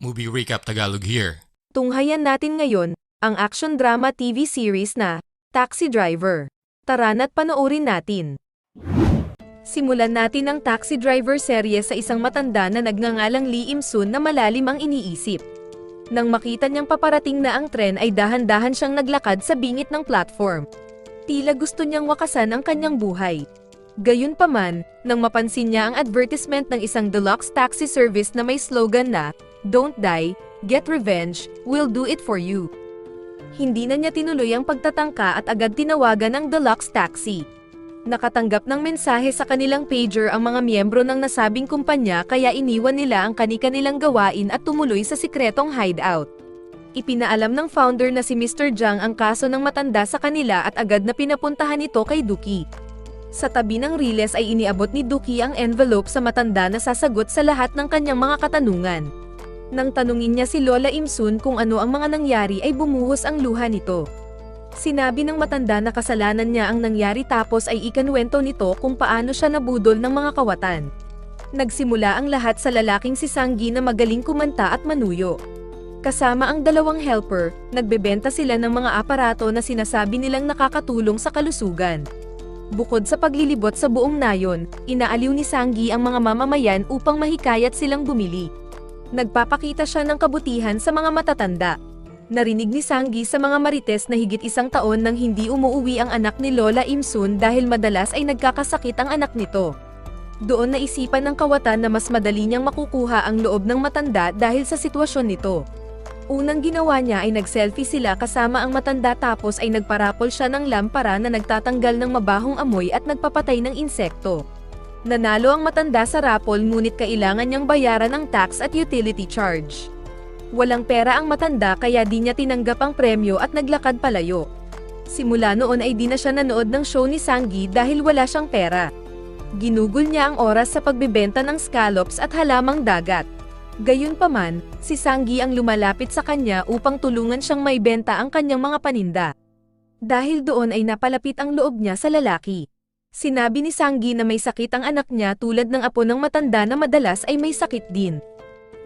Movie Recap Tagalog here. Tunghayan natin ngayon, ang action drama TV series na, Taxi Driver. Tara na't panoorin natin. Simulan natin ang Taxi Driver serye sa isang matanda na nagngangalang Lee Im-sun na malalim ang iniisip. Nang makita niyang paparating na ang tren ay dahan-dahan siyang naglakad sa bingit ng platform. Tila gusto niyang wakasan ang kanyang buhay. Gayunpaman, nang mapansin niya ang advertisement ng isang deluxe taxi service na may slogan na, Don't die, get revenge, we'll do it for you. Hindi na niya tinuloy ang pagtatangka at agad tinawagan ang deluxe taxi. Nakatanggap ng mensahe sa kanilang pager ang mga miyembro ng nasabing kumpanya kaya iniwan nila ang kani-kanilang gawain at tumuloy sa sikretong hideout. Ipinaalam ng founder na si Mr. Jiang ang kaso ng matanda sa kanila at agad na pinapuntahan ito kay Duki. Sa tabi ng riles ay iniabot ni Duki ang envelope sa matanda na sasagot sa lahat ng kanyang mga katanungan. Nang tanungin niya si Lola Imsun kung ano ang mga nangyari ay bumuhos ang luha nito. Sinabi ng matanda na kasalanan niya ang nangyari tapos ay ikanwento nito kung paano siya nabudol ng mga kawatan. Nagsimula ang lahat sa lalaking si Sanggi na magaling kumanta at manuyo. Kasama ang dalawang helper, nagbebenta sila ng mga aparato na sinasabi nilang nakakatulong sa kalusugan. Bukod sa paglilibot sa buong nayon, inaaliw ni Sanggi ang mga mamamayan upang mahikayat silang bumili. Nagpapakita siya ng kabutihan sa mga matatanda. Narinig ni Sanggi sa mga marites na higit isang taon nang hindi umuuwi ang anak ni Lola Imsun dahil madalas ay nagkakasakit ang anak nito. Doon naisipan ng kawatan na mas madali niyang makukuha ang loob ng matanda dahil sa sitwasyon nito. Unang ginawa niya ay nag-selfie sila kasama ang matanda tapos ay nagparapol siya ng lampara na nagtatanggal ng mabahong amoy at nagpapatay ng insekto. Nanalo ang matanda sa rapol ngunit kailangan niyang bayaran ang tax at utility charge. Walang pera ang matanda kaya di niya tinanggap ang premyo at naglakad palayo. Simula noon ay di na siya nanood ng show ni Sanggi dahil wala siyang pera. Ginugol niya ang oras sa pagbebenta ng scallops at halamang dagat. Gayunpaman, si Sanggi ang lumalapit sa kanya upang tulungan siyang maibenta ang kanyang mga paninda. Dahil doon ay napalapit ang loob niya sa lalaki. Sinabi ni Sanggi na may sakit ang anak niya tulad ng apo ng matanda na madalas ay may sakit din.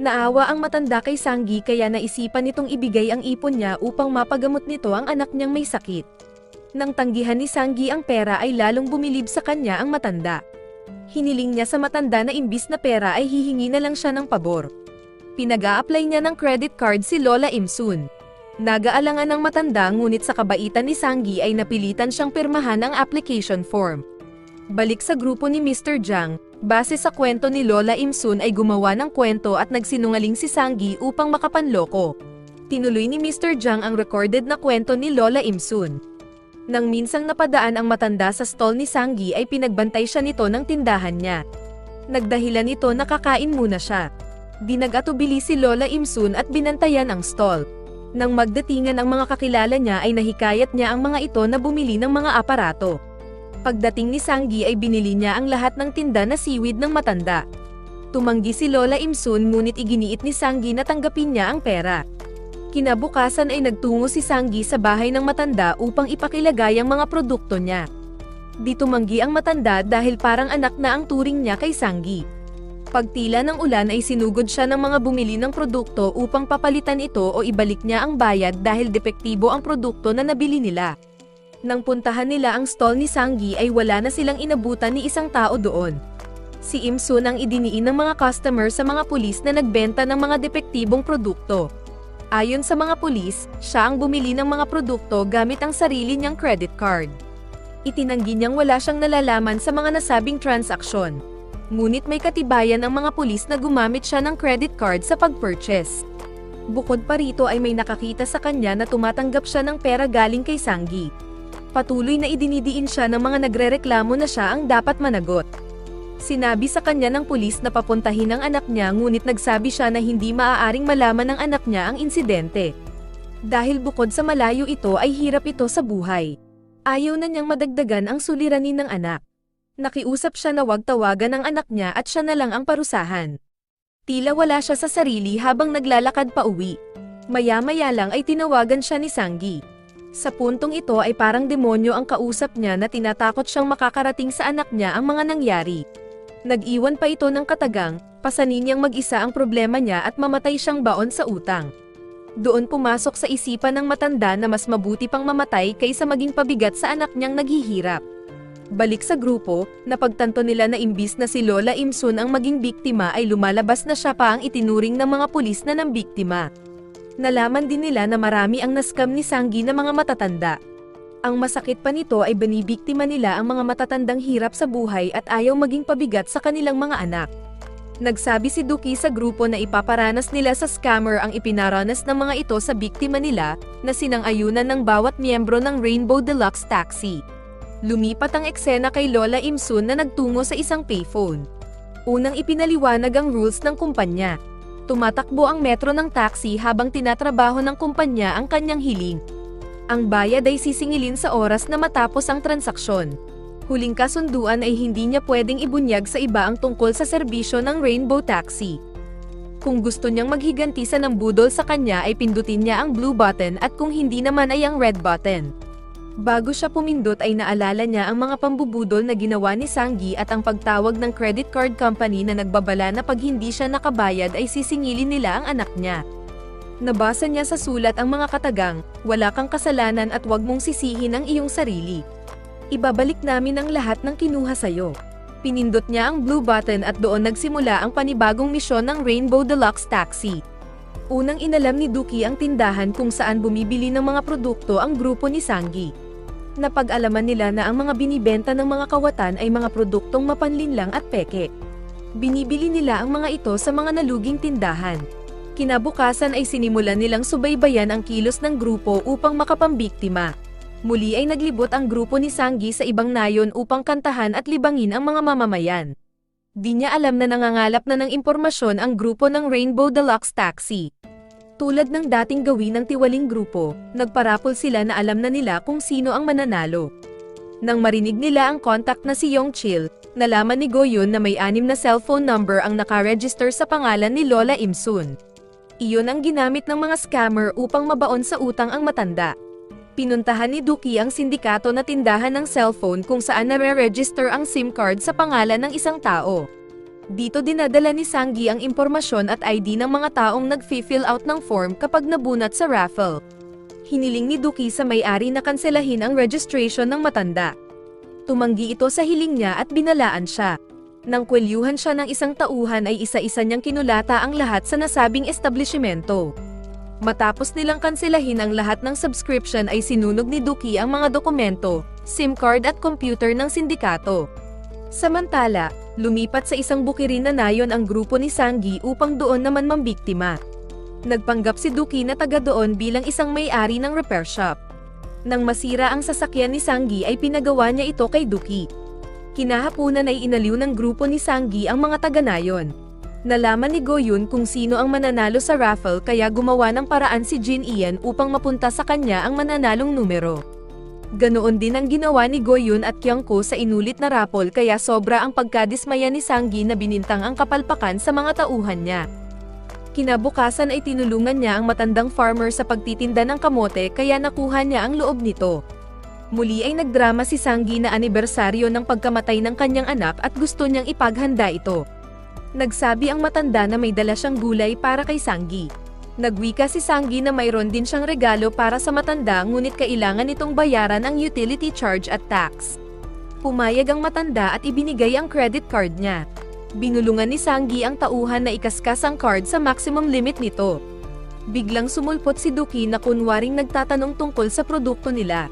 Naawa ang matanda kay Sanggi kaya naisipan nitong ibigay ang ipon niya upang mapagamot nito ang anak niyang may sakit. Nang tanggihan ni Sanggi ang pera ay lalong bumilib sa kanya ang matanda. Hiniling niya sa matanda na imbis na pera ay hihingi na lang siya ng pabor. Pinag-a-apply niya ng credit card si Lola Imsun. Nagaalangan ng matanda ngunit sa kabaitan ni Sanggi ay napilitan siyang pirmahan ang application form. Balik sa grupo ni Mr. Jiang, base sa kwento ni Lola Imsun ay gumawa ng kwento at nagsinungaling si Sanggi upang makapanloko. Tinuloy ni Mr. Jiang ang recorded na kwento ni Lola Imsun. Nang minsang napadaan ang matanda sa stall ni Sanggi ay pinagbantay siya nito ng tindahan niya. Nagdahilan ito na kakain muna siya. Dinagatubili si Lola Imsun at binantayan ang stall. Nang magdatingan ang mga kakilala niya ay nahikayat niya ang mga ito na bumili ng mga aparato. Pagdating ni Sanggi ay binili niya ang lahat ng tinda na seaweed ng matanda. Tumanggi si Lola Imsun ngunit iginiit ni Sanggi na tanggapin niya ang pera. Kinabukasan ay nagtungo si Sanggi sa bahay ng matanda upang ipakilagay ang mga produkto niya. Di tumanggi ang matanda dahil parang anak na ang turing niya kay Sanggi. Pagtila ng ulan ay sinugod siya ng mga bumili ng produkto upang papalitan ito o ibalik niya ang bayad dahil depektibo ang produkto na nabili nila. Nang puntahan nila ang stall ni Sanggi ay wala na silang inabutan ni isang tao doon. Si Imsun ang idiniin ng mga customer sa mga pulis na nagbenta ng mga depektibong produkto. Ayon sa mga pulis, siya ang bumili ng mga produkto gamit ang sarili niyang credit card. Itinanggi niyang wala siyang nalalaman sa mga nasabing transaksyon. Ngunit may katibayan ang mga pulis na gumamit siya ng credit card sa pag-purchase. Bukod pa rito ay may nakakita sa kanya na tumatanggap siya ng pera galing kay Sanggi. Patuloy na idinidiin siya ng mga nagrereklamo na siya ang dapat managot. Sinabi sa kanya ng pulis na papuntahin ang anak niya ngunit nagsabi siya na hindi maaaring malaman ng anak niya ang insidente. Dahil bukod sa malayo ito ay hirap ito sa buhay. Ayaw na niyang madagdagan ang suliranin ng anak. Nakiusap siya na wag tawagan ang anak niya at siya na lang ang parusahan. Tila wala siya sa sarili habang naglalakad pa uwi. Maya-maya lang ay tinawagan siya ni Sanggi. Sa puntong ito ay parang demonyo ang kausap niya na tinatakot siyang makakarating sa anak niya ang mga nangyari. Nag-iwan pa ito ng katagang, Pasanin niyang mag-isa ang problema niya at mamatay siyang baon sa utang. Doon pumasok sa isipan ng matanda na mas mabuti pang mamatay kaysa maging pabigat sa anak niyang naghihirap. Balik sa grupo, napagtanto nila na imbis na si Lola Imsun ang maging biktima ay lumalabas na siya pa ang itinuring ng mga pulis na ng biktima. Nalaman din nila na marami ang naskam ni Sanggi na mga matatanda. Ang masakit pa nito ay binibiktima nila ang mga matatandang hirap sa buhay at ayaw maging pabigat sa kanilang mga anak. Nagsabi si Duki sa grupo na ipaparanas nila sa scammer ang ipinaranas ng mga ito sa biktima nila na sinang-ayunan ng bawat miyembro ng Rainbow Deluxe Taxi. Lumipat ang eksena kay Lola Imsun na nagtungo sa isang payphone. Unang ipinaliwanag ang rules ng kumpanya. Tumatakbo ang metro ng taxi habang tinatrabaho ng kumpanya ang kanyang hiling. Ang bayad ay sisingilin sa oras na matapos ang transaksyon. Huling kasunduan ay hindi niya pwedeng ibunyag sa iba ang tungkol sa serbisyo ng Rainbow Taxi. Kung gusto niyang maghigantisa ng budol sa kanya ay pindutin niya ang blue button at kung hindi naman ay ang red button. Bago siya pumindot ay naalala niya ang mga pambubudol na ginawa ni Sanggi at ang pagtawag ng credit card company na nagbabala na pag hindi siya nakabayad ay sisingilin nila ang anak niya. Nabasa niya sa sulat ang mga katagang, wala kang kasalanan at wag mong sisihin ang iyong sarili. Ibabalik namin ang lahat ng kinuha sa'yo. Pinindot niya ang blue button at doon nagsimula ang panibagong misyon ng Rainbow Deluxe Taxi. Unang inalam ni Duki ang tindahan kung saan bumibili ng mga produkto ang grupo ni Sanggi. Napag-alaman nila na ang mga binibenta ng mga kawatan ay mga produktong mapanlinlang at peke. Binibili nila ang mga ito sa mga naluging tindahan. Kinabukasan ay sinimulan nilang subaybayan ang kilos ng grupo upang makapambiktima. Muli ay naglibot ang grupo ni Sanggi sa ibang nayon upang kantahan at libangin ang mga mamamayan. Di niya alam na nangangalap na ng impormasyon ang grupo ng Rainbow Deluxe Taxi. Tulad ng dating gawin ng tiwaling grupo, nagparapol sila na alam na nila kung sino ang mananalo. Nang marinig nila ang contact na si Yong Chil, nalaman ni Goyun na may anim na cellphone number ang nakaregister sa pangalan ni Lola Imsun. Iyon ang ginamit ng mga scammer upang mabaon sa utang ang matanda. Pinuntahan ni Duki ang sindikato na tindahan ng cellphone kung saan nare-register ang SIM card sa pangalan ng isang tao. Dito dinadala ni Sanggi ang impormasyon at ID ng mga taong nag-fill out ng form kapag nabunat sa raffle. Hiniling ni Duki sa may-ari na kanselahin ang registration ng matanda. Tumanggi ito sa hiling niya at binalaan siya. Nang kwelyuhan siya ng isang tauhan ay isa-isa niyang kinulata ang lahat sa nasabing establishmento. Matapos nilang kanselahin ang lahat ng subscription ay sinunog ni Duki ang mga dokumento, SIM card at computer ng sindikato. Samantala, lumipat sa isang bukirin na nayon ang grupo ni Sanggi upang doon naman mambiktima. Nagpanggap si Duki na taga doon bilang isang may-ari ng repair shop. Nang masira ang sasakyan ni Sanggi ay pinagawa niya ito kay Duki. Kinahapunan ay inaliw ng grupo ni Sanggi ang mga taga-nayon. Nalaman ni Goyun kung sino ang mananalo sa raffle kaya gumawa ng paraan si Jin Ian upang mapunta sa kanya ang mananalong numero. Ganoon din ang ginawa ni Goyun at Kyangko sa inulit na raffle kaya sobra ang pagkadismaya ni Sanggi na binintang ang kapalpakan sa mga tauhan niya. Kinabukasan ay tinulungan niya ang matandang farmer sa pagtitinda ng kamote kaya nakuha niya ang loob nito. Muli ay nagdrama si Sanggi na anibersaryo ng pagkamatay ng kanyang anak at gusto niyang ipaghanda ito. Nagsabi ang matanda na may dala siyang gulay para kay Sanggi. Nagwika si Sanggi na mayroon din siyang regalo para sa matanda ngunit kailangan itong bayaran ang utility charge at tax. Pumayag ang matanda at ibinigay ang credit card niya. Binulungan ni Sanggi ang tauhan na ikaskas ang card sa maximum limit nito. Biglang sumulpot si Duki na kunwaring nagtatanong tungkol sa produkto nila.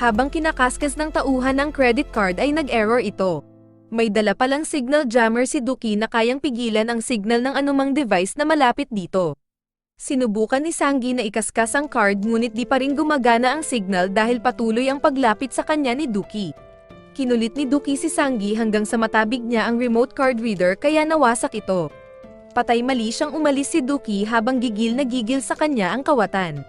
Habang kinakaskas ng tauhan ng credit card ay nag-error ito. May dala palang signal jammer si Duki na kayang pigilan ang signal ng anumang device na malapit dito. Sinubukan ni Sanggi na ikaskas ang card ngunit di pa rin gumagana ang signal dahil patuloy ang paglapit sa kanya ni Duki. Kinulit ni Duki si Sanggi hanggang sa matabig niya ang remote card reader kaya nawasak ito. Patay mali siyang umalis si Duki habang gigil na gigil sa kanya ang kawatan.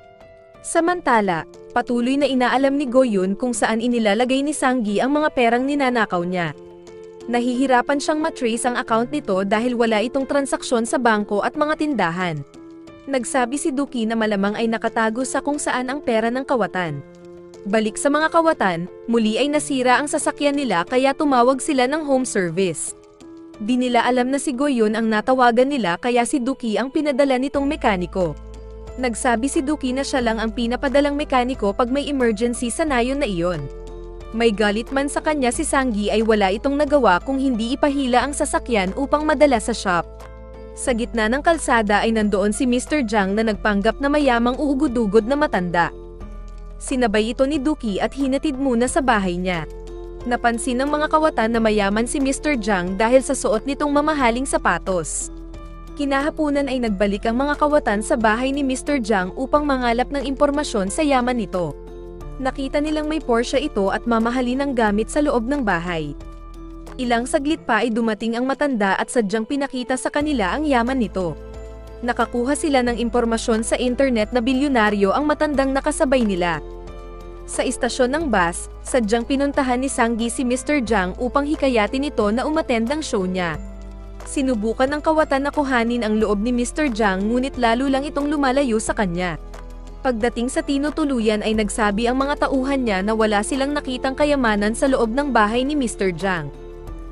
Samantala, patuloy na inaalam ni Goyun kung saan inilalagay ni Sanggi ang mga perang ninanakaw niya. Nahihirapan siyang matrace ang account nito dahil wala itong transaksyon sa bangko at mga tindahan. Nagsabi si Duki na malamang ay nakatago sa kung saan ang pera ng kawatan. Balik sa mga kawatan, muli ay nasira ang sasakyan nila kaya tumawag sila ng home service. Di nila alam na si Goyon ang natawagan nila kaya si Duki ang pinadala nitong mekaniko. Nagsabi si Duki na siya lang ang pinapadalang mekaniko pag may emergency sa nayon na iyon. May galit man sa kanya si Sanggi ay wala itong nagawa kung hindi ipahila ang sasakyan upang madala sa shop. Sa gitna ng kalsada ay nandoon si Mr. Jang na nagpanggap na mayamang uhugudugod na matanda. Sinabay ito ni Duki at hinatid muna sa bahay niya. Napansin ng mga kawatan na mayaman si Mr. Jang dahil sa suot nitong mamahaling sapatos. Kinahapunan ay nagbalik ang mga kawatan sa bahay ni Mr. Jang upang mangalap ng impormasyon sa yaman nito. Nakita nilang may Porsche ito at mamahali ng gamit sa loob ng bahay. Ilang saglit pa ay dumating ang matanda at sadyang pinakita sa kanila ang yaman nito. Nakakuha sila ng impormasyon sa internet na bilyonaryo ang matandang nakasabay nila. Sa istasyon ng bus, sadyang pinuntahan ni Sanggi si Mr. Jang upang hikayatin ito na umattend ng show niya. Sinubukan ng kawatan na kuhanin ang loob ni Mr. Jang ngunit lalo lang itong lumalayo sa kanya. Pagdating sa tinutuluyan ay nagsabi ang mga tauhan niya na wala silang nakitang kayamanan sa loob ng bahay ni Mr. Jang.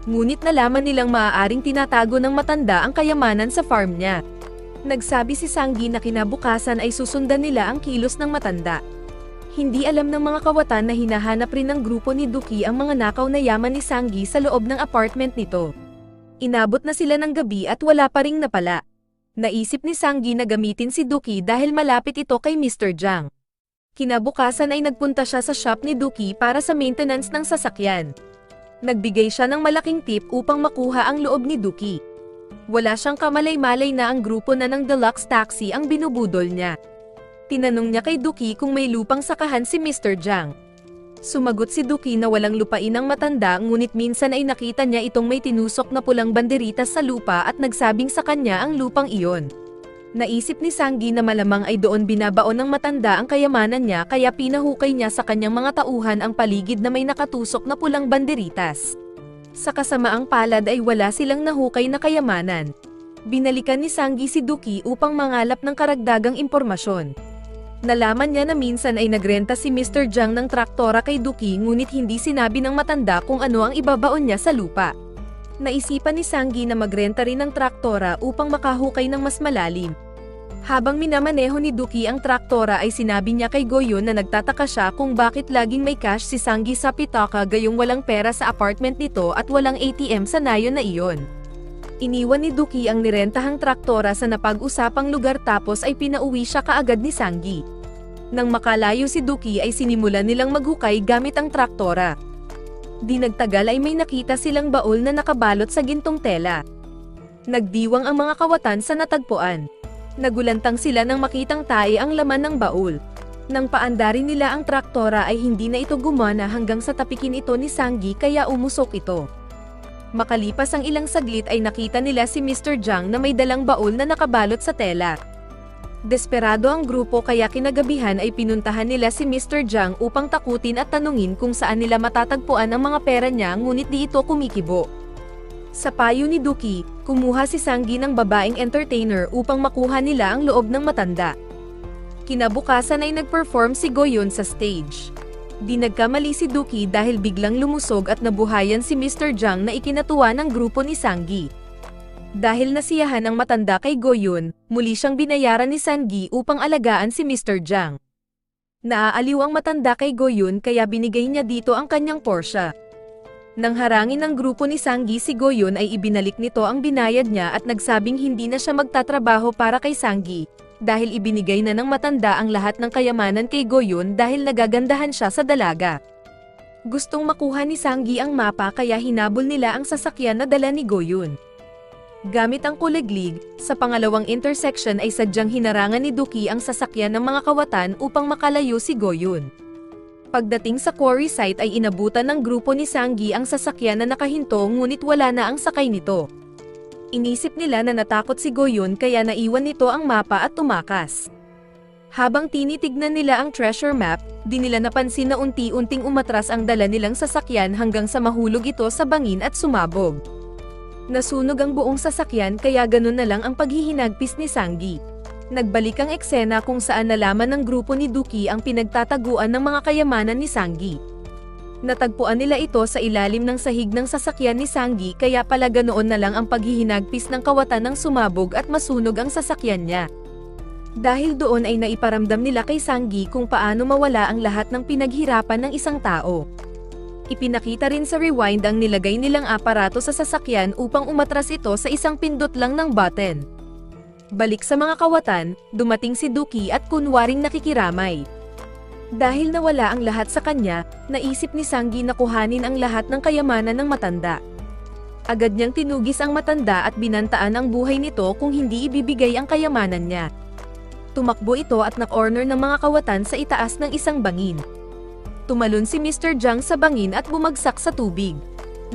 Ngunit nalaman nilang maaaring tinatago ng matanda ang kayamanan sa farm niya. Nagsabi si Sanggi na kinabukasan ay susundan nila ang kilos ng matanda. Hindi alam ng mga kawatan na hinahanap rin ng grupo ni Duki ang mga nakaw na yaman ni Sanggi sa loob ng apartment nito. Inabot na sila ng gabi at wala pa ring napala. Naisip ni Sanggi na gamitin si Duki dahil malapit ito kay Mr. Jang. Kinabukasan ay nagpunta siya sa shop ni Duki para sa maintenance ng sasakyan. Nagbigay siya ng malaking tip upang makuha ang loob ni Duki. Wala siyang kamalay-malay na ang grupo na ng deluxe taxi ang binubudol niya. Tinanong niya kay Duki kung may lupang sakahan si Mr. Jang. Sumagot si Duki na walang lupain ang matanda ngunit minsan ay nakita niya itong may tinusok na pulang banderitas sa lupa at nagsabing sa kanya ang lupang iyon. Naisip ni Sanggi na malamang ay doon binabaon ng matanda ang kayamanan niya kaya pinahukay niya sa kanyang mga tauhan ang paligid na may nakatusok na pulang banderitas. Sa kasamaang palad ay wala silang nahukay na kayamanan. Binalikan ni Sanggi si Duki upang mangalap ng karagdagang impormasyon. Nalaman niya na minsan ay nagrenta si Mr. Jang ng traktora kay Duki ngunit hindi sinabi ng matanda kung ano ang ibabaon niya sa lupa. Naisipan ni Sanggi na magrenta rin ng traktora upang makahukay ng mas malalim. Habang minamaneho ni Duki ang traktora ay sinabi niya kay Goyon na nagtataka siya kung bakit laging may cash si Sanggi sa pitaka gayong walang pera sa apartment nito at walang ATM sa nayon na iyon. Iniwan ni Duki ang nirentahang traktora sa napag-usapang lugar tapos ay pinauwi siya kaagad ni Sanggi. Nang makalayo si Duki ay sinimulan nilang maghukay gamit ang traktora. Di nagtagal ay may nakita silang baul na nakabalot sa gintong tela. Nagdiwang ang mga kawatan sa natagpuan. Nagulantang sila nang makitang tae ang laman ng baul. Nang paandarin nila ang traktora ay hindi na ito gumana hanggang sa tapikin ito ni Sanggi kaya umusok ito. Makalipas ang ilang saglit ay nakita nila si Mr. Jang na may dalang baul na nakabalot sa tela. Desperado ang grupo kaya kinagabihan ay pinuntahan nila si Mr. Jang upang takutin at tanungin kung saan nila matatagpuan ang mga pera niya ngunit di ito kumikibo. Sa payo ni Duki, kumuha si Sanggi ng babaeng entertainer upang makuha nila ang loob ng matanda. Kinabukasan ay nag-perform si Goyon sa stage. Di nagkamali si Duki dahil biglang lumusog at nabuhayan si Mr. Jang na ikinatuwa ng grupo ni Sanggi. Dahil nasiyahan ang matanda kay Goyun, muli siyang binayaran ni Sanggi upang alagaan si Mr. Jang. Naaaliw ang matanda kay Goyun kaya binigay niya dito ang kanyang Porsche. Nang harangin ng grupo ni Sanggi si Goyun ay ibinalik nito ang binayad niya at nagsabing hindi na siya magtatrabaho para kay Sanggi, dahil ibinigay na ng matanda ang lahat ng kayamanan kay Goyun dahil nagagandahan siya sa dalaga. Gustong makuha ni Sanggi ang mapa kaya hinabol nila ang sasakyan na dala ni Goyun. Gamit ang kuliglig, sa pangalawang intersection ay sadyang hinarangan ni Duki ang sasakyan ng mga kawatan upang makalayo si Goyun. Pagdating sa quarry site ay inabutan ng grupo ni Sanggi ang sasakyan na nakahinto ngunit wala na ang sakay nito. Inisip nila na natakot si Goyun kaya naiwan nito ang mapa at tumakas. Habang tinitignan nila ang treasure map, di nila napansin na unti-unting umatras ang dala nilang sasakyan hanggang sa mahulog ito sa bangin at sumabog. Nasunog ang buong sasakyan kaya ganun na lang ang paghihinagpis ni Sanggi. Nagbalik ang eksena kung saan nalaman ng grupo ni Duki ang pinagtataguan ng mga kayamanan ni Sanggi. Natagpuan nila ito sa ilalim ng sahig ng sasakyan ni Sanggi kaya pala ganoon na lang ang paghihinagpis ng kawatan ng sumabog at masunog ang sasakyan niya. Dahil doon ay naiparamdam nila kay Sanggi kung paano mawala ang lahat ng pinaghirapan ng isang tao. Ipinakita rin sa rewind ang nilagay nilang aparato sa sasakyan upang umatras ito sa isang pindot lang ng button. Balik sa mga kawatan, dumating si Duki at kunwaring nakikiramay. Dahil nawala ang lahat sa kanya, naisip ni Sanggi na kuhanin ang lahat ng kayamanan ng matanda. Agad niyang tinugis ang matanda at binantaan ang buhay nito kung hindi ibibigay ang kayamanan niya. Tumakbo ito at nak-orner ng mga kawatan sa itaas ng isang bangin. Tumalon si Mr. Jiang sa bangin at bumagsak sa tubig.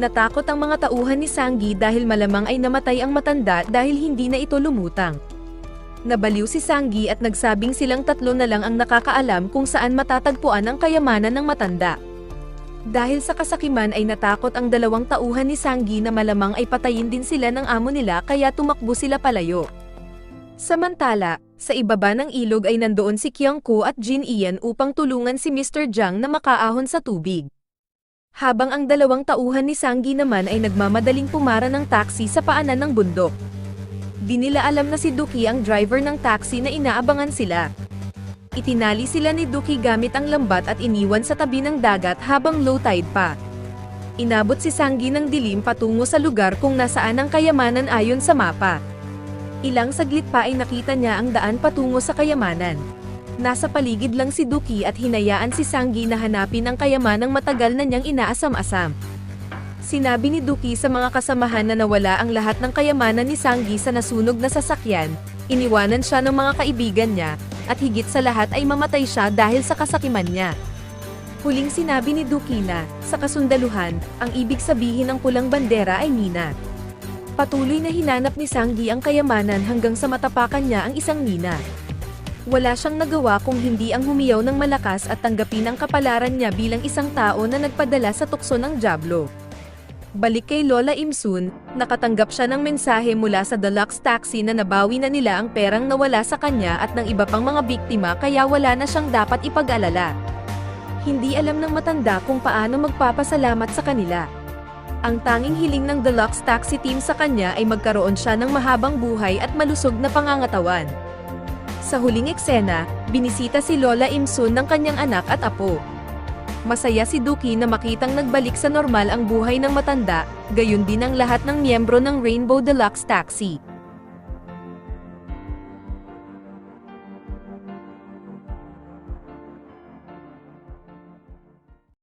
Natakot ang mga tauhan ni Sanggi dahil malamang ay namatay ang matanda dahil hindi na ito lumutang. Nabaliw si Sanggi at nagsabing silang tatlo na lang ang nakakaalam kung saan matatagpuan ang kayamanan ng matanda. Dahil sa kasakiman ay natakot ang dalawang tauhan ni Sanggi na malamang ay patayin din sila ng amo nila kaya tumakbo sila palayo. Samantala, sa ibaba ng ilog ay nandoon si Kyungko at Jin Ian upang tulungan si Mr. Jiang na makaahon sa tubig. Habang ang dalawang tauhan ni Sanggi naman ay nagmamadaling pumara ng taxi sa paanan ng bundok. Di nila alam na si Duki ang driver ng taxi na inaabangan sila. Itinali sila ni Duki gamit ang lambat at iniwan sa tabi ng dagat habang low tide pa. Inabot si Sanggi ng dilim patungo sa lugar kung nasaan ang kayamanan ayon sa mapa. Ilang saglit pa ay nakita niya ang daan patungo sa kayamanan. Nasa paligid lang si Duki at hinayaan si Sanggi na hanapin ang kayamanang matagal na niyang inaasam-asam. Sinabi ni Duki sa mga kasamahan na nawala ang lahat ng kayamanan ni Sanggi sa nasunog na sasakyan, iniwanan siya ng mga kaibigan niya, at higit sa lahat ay mamatay siya dahil sa kasakiman niya. Huling sinabi ni Duki na, sa kasundaluhan, ang ibig sabihin ng pulang bandera ay mina. Patuloy na hinanap ni Sanggi ang kayamanan hanggang sa matapakan niya ang isang mina. Wala siyang nagawa kung hindi ang humiyaw ng malakas at tanggapin ang kapalaran niya bilang isang tao na nagpadala sa tukso ng Diablo. Balik kay Lola Imsun, nakatanggap siya ng mensahe mula sa deluxe taxi na nabawi na nila ang perang nawala sa kanya at ng iba pang mga biktima kaya wala na siyang dapat ipag-alala. Hindi alam ng matanda kung paano magpapasalamat sa kanila. Ang tanging hiling ng deluxe taxi team sa kanya ay magkaroon siya ng mahabang buhay at malusog na pangangatawan. Sa huling eksena, binisita si Lola Imsun ng kanyang anak at apo. Masaya si Duki na makitang nagbalik sa normal ang buhay ng matanda, gayon din ang lahat ng miyembro ng Rainbow Deluxe Taxi.